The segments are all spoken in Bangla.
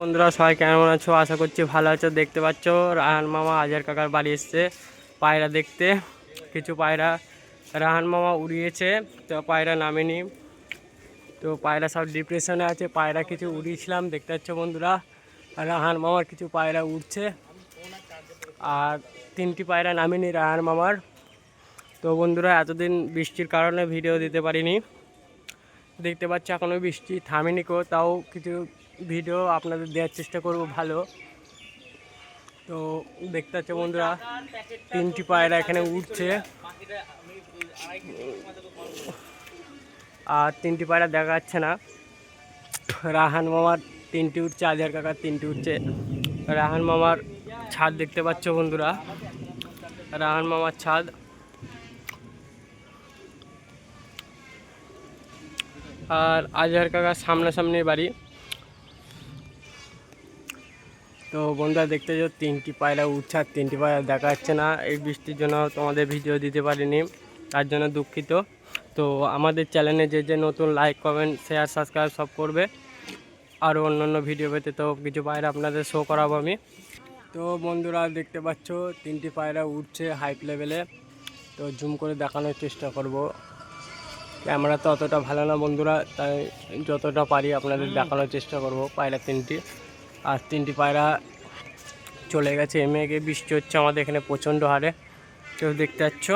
বন্ধুরা, সবাই কেমন আছো? আশা করছি ভালো আছো। দেখতে পাচ্ছ, রাহান মামা আজার কাকার বাড়ি এসছে পায়রা দেখতে। কিছু পায়রা রাহান মামা উড়িয়েছে, তো পায়রা নামেনি। তো পায়রা সব ডিপ্রেশনে আছে, পায়রা কিছু উড়িয়েছিলাম, দেখতে পাচ্ছ বন্ধুরা। রাহান মামার কিছু পায়রা উঠছে আর তিনটি পায়রা নামেনি রাহান মামার। তো বন্ধুরা, এতদিন বৃষ্টির কারণে ভিডিও দিতে পারিনি। দেখতে পাচ্ছি এখনও বৃষ্টি থামেনি কো তাও কিছু ভিডিও আপনাদের দেওয়ার চেষ্টা করব ভালো। তো দেখতে পাচ্ছ বন্ধুরা, তিনটি পায়রা এখানে উঠছে। আর তিনটি পায়রা দেখা যাচ্ছে না। রাহান মামার তিনটি উঠছে, আজহার কাকার তিনটি উঠছে। রাহান মামার ছাদ দেখতে পাচ্ছ বন্ধুরা। রাহান মামার ছাদ। আর আজহার কাকার সামনাসামনি বাড়ি। তো বন্ধুরা দেখতে যাও তিনটি পায়রা উঠছে আর তিনটি পায়রা দেখা যাচ্ছে না। এই বৃষ্টির জন্য তোমাদের ভিডিও দিতে পারিনি, তার জন্য দুঃখিত। তো আমাদের চ্যানেলে যে যে নতুন লাইক কমেন্ট শেয়ার সাবস্ক্রাইব সব করবে, আরও অন্যান্য ভিডিও পেতে তো কিছু পায়রা আপনাদের শো করাবো আমি। তো বন্ধুরা দেখতে পাচ্ছ, তিনটি পায়রা উঠছে হাইপ লেভেলে তো জুম করে দেখানোর চেষ্টা করব। ক্যামেরা তো অতটা ভালো না বন্ধুরা, তাই যতটা পারি আপনাদের দেখানোর চেষ্টা করব পায়রা তিনটি। আর তিনটি পায়রা চলে গেছে। এমে গিয়ে বৃষ্টি হচ্ছে আমাদের এখানে প্রচণ্ড হারে। কেউ দেখতে পাচ্ছ?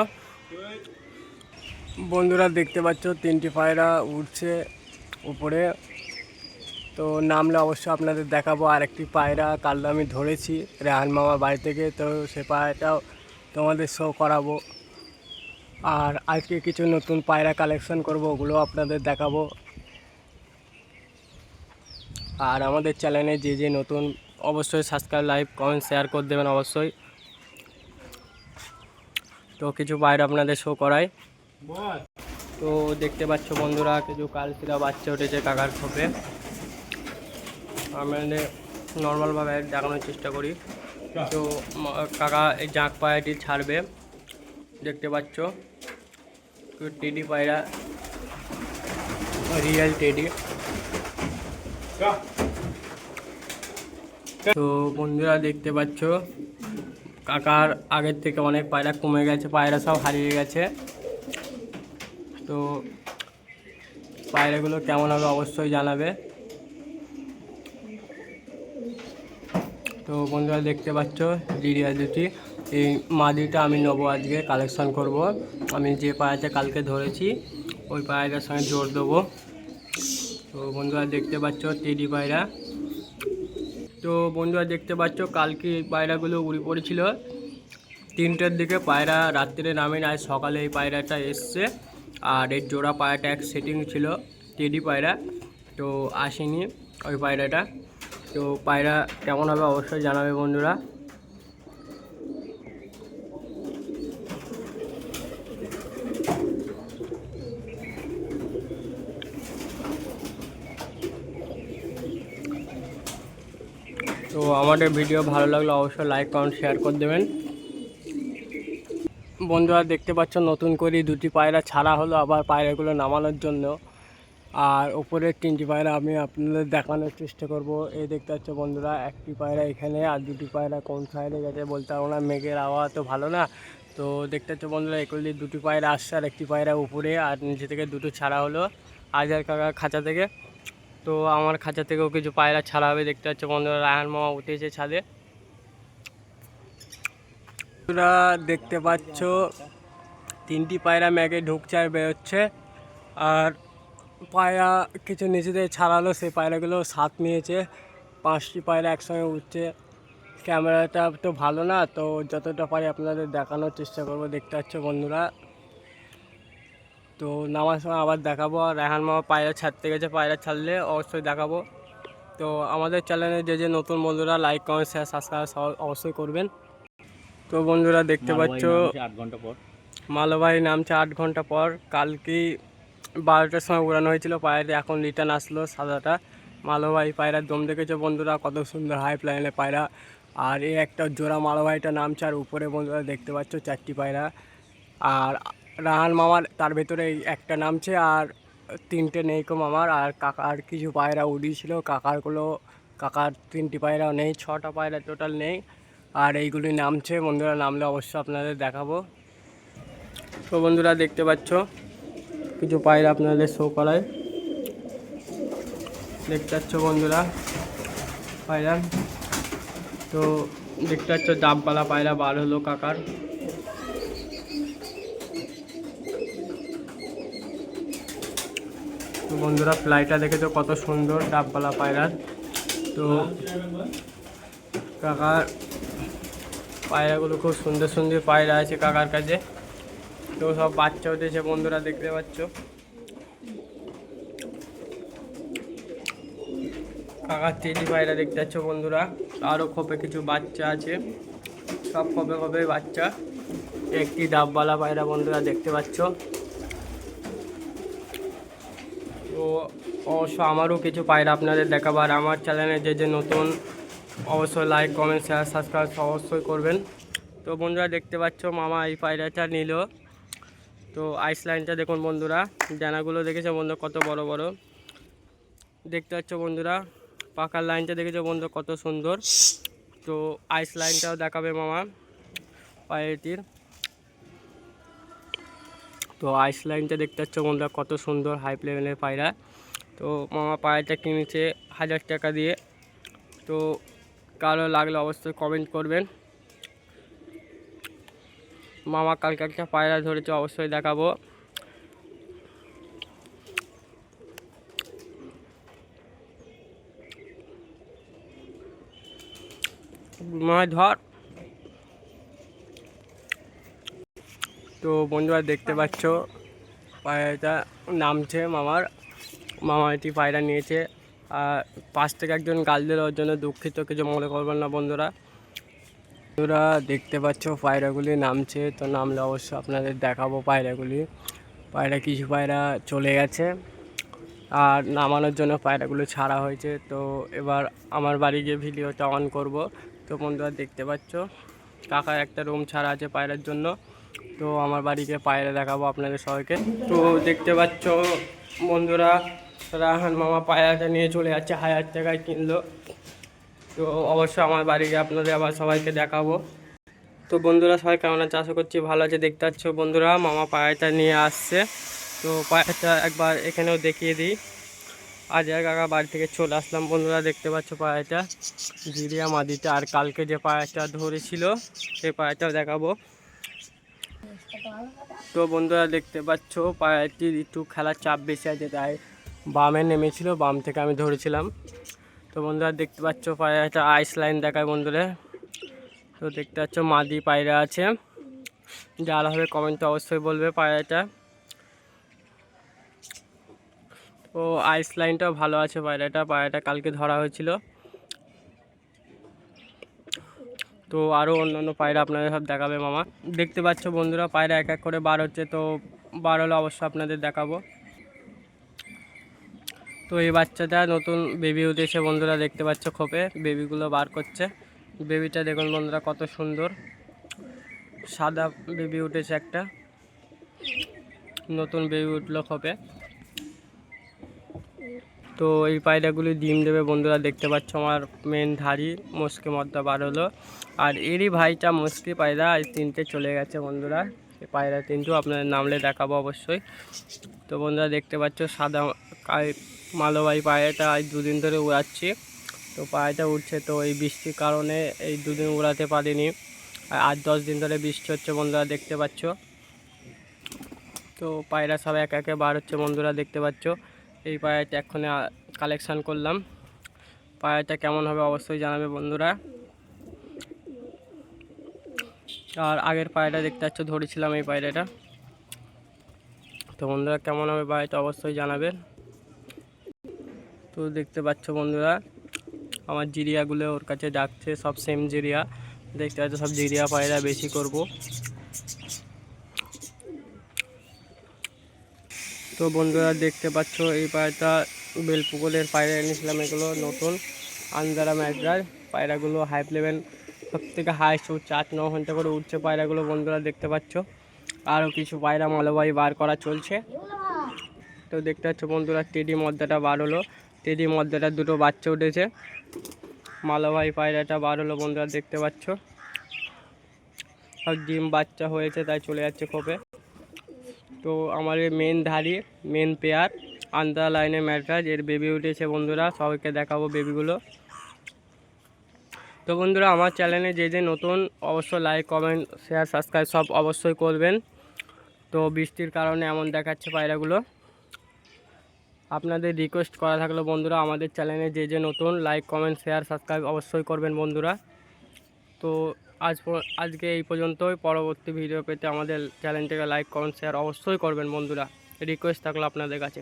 বন্ধুরা, দেখতে পাচ্ছ, তিনটি পায়রা উঠছে উপরে। তো নামলে অবশ্যই আপনাদের দেখাবো আর একটি পায়রা কাল আমি ধরেছি রেহান মামার বাড়ি থেকে। তো সে পায়রাটাও তোমাদের শো করাবো। আর আজকে কিছু নতুন পায়রা কালেকশন করব ওগুলো আপনাদের দেখাবো। আর আমাদের চ্যানেলে যে যে নতুন, অবশ্যই সাবস্ক্রাইব লাইভ কমেন্ট শেয়ার করে দেবেন অবশ্যই। তো কিছু বাইরে আপনাদের শো করায় তো দেখতে পাচ্ছ বন্ধুরা, কিছু কালচিরা বাচ্চা উঠেছে কাকার খোপে। আমাদের নর্মালভাবে দেখানোর চেষ্টা করি। তো কাকা এই জাঁক পায়রাটি ছাড়বে। দেখতে পাচ্ছ টেডি পায়রা রিয়েল টেডি তো বন্ধুরা দেখতে পাচ্ছ, কাকার আগের থেকে অনেক পায়রা কমে গেছে, পায়রা সব হারিয়ে গেছে। তো পায়রাগুলো কেমন হবে অবশ্যই জানাবে। তো বন্ধুরা দেখতে পাচ্ছ ডিডিয়া দুটি এই মাদিটা আমি নেব আজকে কালেকশন করব। আমি যে পায়রাটা কালকে ধরেছি, ওই পায়রাটার সঙ্গে জোর দেবো। বন্ধুরা দেখতে পাচ্ছ টেডি পায়রা। তো বন্ধুরা দেখতে পাচ্ছ, কালকে এই পায়রাগুলো উড়ে পড়েছিল। তিনটের দিকে পায়রা রাত্রে নামে আজ সকালে এই পায়রাটা এসছে। আর এর জোড়া পায়রাটা এক সেটিং ছিল, টেডি পায়রা। তো আসেনি ওই পায়রাটা। তো পায়রা কেমন হবে অবশ্যই জানাবে বন্ধুরা। আমাদের ভিডিও ভালো লাগলে অবশ্যই লাইক কমেন্ট শেয়ার করে দেবেন। বন্ধুরা, দেখতে পাচ্ছ নতুন করে দুটি পায়রা ছাড়া হলো আবার পায়রাগুলো নামানোর জন্য। আর ওপরের তিনটি পায়রা আমি আপনাদের দেখানোর চেষ্টা করব। এই দেখতে পাচ্ছ বন্ধুরা, একটি পায়রা এখানে আর দুটি পায়রা কোন সাইডে গেছে বলতে পারব না, মেঘের আবহাওয়া তো ভালো না। তো দেখতে পাচ্ছ বন্ধুরা এগুলি দুটি পায়রা আসছে আর একটি পায়রা উপরে, আর নিচে থেকে দুটো ছাড়া হলো। আজার কাকা খাঁচা থেকে তো আমার খাঁচা থেকেও কিছু পায়রা ছাড়া হবে, দেখতে পাচ্ছ বন্ধুরা, রায়হান মামা উঠেছে ছাদে। তোরা দেখতে পাচ্ছ, তিনটি পায়রা ম্যাগে ঢুকছে আর বেরোচ্ছে। আর পায়রা কিছু নিচেতে ছাড়ালো, সেই পায়রাগুলো সাত নিয়েছে। পাঁচটি পায়রা একসঙ্গে উঠছে। ক্যামেরাটা তো ভালো না, তো যতটা পারি আপনাদের দেখানোর চেষ্টা করব, দেখতে পাচ্ছ বন্ধুরা। তো নামার সময় আবার দেখাবো আর রেহান মামা পায়রা ছাড়তে গেছে পায়রা ছাড়লে অবশ্যই দেখাবো। তো আমাদের চ্যানেলে যে যে নতুন বন্ধুরা লাইক কমেন্ট শেয়ার সাবস্ক্রাইব অবশ্যই করবেন। তো বন্ধুরা দেখতে পাচ্ছ আট ঘণ্টা পর। মালবাহী নামছে আট ঘণ্টা পর। কালকে বারোটার সময় উড়ানো হয়েছিল পায়রা এখন রিটার্ন আসলো সাদাটা। মালবাহী পায়রার দম দেখেছে বন্ধুরা? কত সুন্দর হাই প্লাইনে পায়রা। আর এই একটা জোড়া মালবাহীটা নামছে আর উপরে বন্ধুরা দেখতে পাচ্ছ চারটি পায়রা। আর রাহান মামার, তার ভেতরে একটা নামছে আর তিনটে নেই মামার। আর কাকার কিছু পায়রা উড়িয়েছিল। কাকারগুলো কাকার তিনটি পায়রাও নেই, ছটা পায়রা টোটাল নেই। আর এইগুলি নামছে। বন্ধুরা নামলে অবশ্যই আপনাদের দেখাবো। তো বন্ধুরা দেখতে পাচ্ছ, কিছু পায়রা আপনাদের শো করায়। দেখতে পাচ্ছ বন্ধুরা পায়রা। তো দেখতে পাচ্ছ ডাববালা পায়রা বার হলো কাকার। তো বন্ধুরা ফ্লাইটা দেখেছ কত সুন্দর ডাববালা পায়রার। তো কাকার পায়রাগুলো খুব সুন্দর সুন্দর পায়রা আছে কাকার কাছে। তো সব বাচ্চা উঠেছে বন্ধুরা, দেখতে পাচ্ছ। কাকার তেজি পায়রা দেখতে পাচ্ছ বন্ধুরা আরও খোপে কিছু বাচ্চা আছে। সব খোপে খোপে বাচ্চা। একটি ডাববালা পায়রা বন্ধুরা, দেখতে পাচ্ছ তো অবশ্য আমারও কিছু পায়রা আপনাদের দেখাবার। আমার চ্যানেলে যে যে নতুন, অবশ্যই লাইক কমেন্ট শেয়ার সাবস্ক্রাইব অবশ্যই করবেন। তো বন্ধুরা দেখতে পাচ্ছ মামা এই পায়রাটা নিল। তো আইস লাইনটা দেখুন বন্ধুরা, ডানাগুলো দেখেছ বন্ধু কত বড় বড়? দেখতে পাচ্ছ বন্ধুরা পাকার লাইনটা দেখেছ বন্ধু কত সুন্দর? তো আইস লাইনটাও দেখাবে মামা পায়রাটির। তো আইস লাইনটা দেখতে পাচ্ছ বন্ধুরা, কত সুন্দর হাই লেভেলের পায়রা। তো মামা পায়রাটা কিনেছে হাজার টাকা দিয়ে। তো কারও লাগলে অবশ্যই কমেন্ট করবেন। মামা কালকে একটা পায়রা ধরেছে, অবশ্যই দেখাবো। মাছ ধর। তো বন্ধুরা দেখতে পাচ্ছ পায়রাটা নামছে মামার। মামা এটি পায়রা নিয়েছে। আর পাশ থেকে একজন গাল দিল ওর জন্য দুঃখিত কিছু মনে করবেন না বন্ধুরা। বন্ধুরা দেখতে পাচ্ছ পায়রাগুলি নামছে তো নামলে অবশ্য আপনাদের দেখাবো পায়রাগুলি। পায়রা কিছু পায়রা চলে গেছে আর নামানোর জন্য পায়রাগুলো ছাড়া হয়েছে। তো এবার আমার বাড়ি গিয়ে ভিডিওটা অন করব। তো বন্ধুরা দেখতে পাচ্ছ কাকার একটা রুম ছাড়া আছে পায়রার জন্য। তো আমার বাড়িকে পায়রা দেখাবো আপনাদের সবাইকে। তো দেখতে পাচ্ছ বন্ধুরা, রাহান মামা পায়রাটা নিয়ে চলে যাচ্ছে, হাজার টাকায় কিনলো। তো অবশ্যই আমার বাড়িকে আপনাদের আবার সবাইকে দেখাবো। তো বন্ধুরা, সবাই কেমন আছে? আশা করছি ভালো আছে। দেখতে পাচ্ছ বন্ধুরা, মামা পায়রাটা নিয়ে আসছে। তো পায়রাটা একবার এখানেও দেখিয়ে দিই। আজ এক কাকা বাড়ি থেকে চলে আসলাম বন্ধুরা, দেখতে পাচ্ছ পায়রাটা। জিরিয়া মাদিটা আর কালকে যে পায়রাটা ধরেছিল, সেই পায়রাটাও দেখাবো। তো বন্ধুরা দেখতে পাচ্ছ পায়রাটির একটু খেলার চাপ বেশি আছে, তাই বামে নেমেছিল, বাম থেকে আমি ধরেছিলাম। তো বন্ধুরা দেখতে পাচ্ছ পায়রাটা আইস লাইন দেখায় বন্ধুরা। তো দেখতে পাচ্ছ মাদি পায়রা আছে। যারা হবে কমেন্টে অবশ্যই বলবে পায়রাটা। তো আইস লাইনটাও ভালো আছে পায়রাটা পায়রাটা কালকে ধরা হয়েছিল। তো আরও অন্যান্য পায়রা আপনাদের সব দেখাবে মামা। দেখতে পাচ্ছ বন্ধুরা, পায়রা এক এক করে বার হচ্ছে, তো বার হলে অবশ্যই আপনাদের দেখাবো। তো এই বাচ্চাটা নতুন বেবি উঠেছে বন্ধুরা, দেখতে পাচ্ছ খোপে বেবিগুলো বার করছে। বেবিটা দেখুন বন্ধুরা, কত সুন্দর। সাদা বেবি উঠেছে একটা। নতুন বেবি উঠল খোপে। তো এই পায়রাগুলি ডিম দেবে। বন্ধুরা, দেখতে পাচ্ছ আমার মেন ধাড়ি, মুসকি মদ্দা বার হলো। আর এরই ভাইটা মুসকি পায়রা এই তিনটে চলে গেছে বন্ধুরা। এই পায়রা তিনটু আপনাদের নামলে দেখাবো অবশ্যই। তো বন্ধুরা, দেখতে পাচ্ছ সাদা মালবাহী পায়রাটা আজ দুদিন ধরে উড়াচ্ছি। তো পায়রাটা উঠছে তো এই বৃষ্টির কারণে এই দুদিন উড়াতে পারিনি। আর আট দশ দিন ধরে বৃষ্টি হচ্ছে বন্ধুরা, দেখতে পাচ্ছ। তো পায়রা সব এক একে বার হচ্ছে বন্ধুরা, দেখতে পাচ্ছ। এই পায়রাটা এক্ষণে কালেকশান করলাম। পায়রাটা কেমন হবে অবশ্যই জানাবে বন্ধুরা। আর আগের পায়রাটা দেখতে পাচ্ছ, ধরেছিলাম এই পায়রাটা তো বন্ধুরা, কেমন হবে পায়রাটা অবশ্যই জানাবেন তো দেখতে পাচ্ছ বন্ধুরা, আমার জিরিয়াগুলো ওর কাছে ডাকছে সব সেম জিরিয়া। দেখতে পাচ্ছ, সব জিরিয়া পায়রা বেশি করব। তো বন্ধুরা দেখতে পাচ্ছ, এই পায়রাটা বেলপুকুরের পায়রা এনেছিলাম, এগুলো নতুন আন্দারা ম্যাড্রার পায়রাগুলো হাই লেভেল সব থেকে হাইস্ট উঠছে আট, ন ঘণ্টা করে উঠছে পায়রাগুলো, বন্ধুরা দেখতে পাচ্ছ। আরও কিছু পায়রা মালবাহী বার করা চলছে। তো দেখতে পাচ্ছ বন্ধুরা, টেডি মদ্দাটা বার হলো। টেডি মদ্দাটার দুটো বাচ্চা উঠেছে। মালবাহী পায়রাটা বার হলো, বন্ধুরা দেখতে পাচ্ছ। আর ডিম বাচ্চা হয়েছে, তাই চলে যাচ্ছে খোপে। তো আমার মেন ধারি মেন পেয়ার আন্দার লাইনে ম্যাটরাজ এর বেবি উঠেছে বন্ধুরা, সবাইকে দেখাবো বেবিগুলো তো বন্ধুরা, আমার চ্যানেলে যে যে নতুন, অবশ্যই লাইক কমেন্ট শেয়ার সাবস্ক্রাইব সব অবশ্যই করবেন। তো বৃষ্টির কারণে এমন দেখাচ্ছে পায়রাগুলো। আপনাদের রিকোয়েস্ট করা থাকল বন্ধুরা, আমাদের চ্যানেলে যে যে নতুন লাইক কমেন্ট শেয়ার সাবস্ক্রাইব অবশ্যই করবেন বন্ধুরা। তো আজ আজকে এই পর্যন্তই। পরবর্তী ভিডিও পেতে আমাদের চ্যানেলটাকে লাইক কমেন্ট শেয়ার অবশ্যই করবেন বন্ধুরা। রিকোয়েস্ট থাকল আপনাদের কাছে।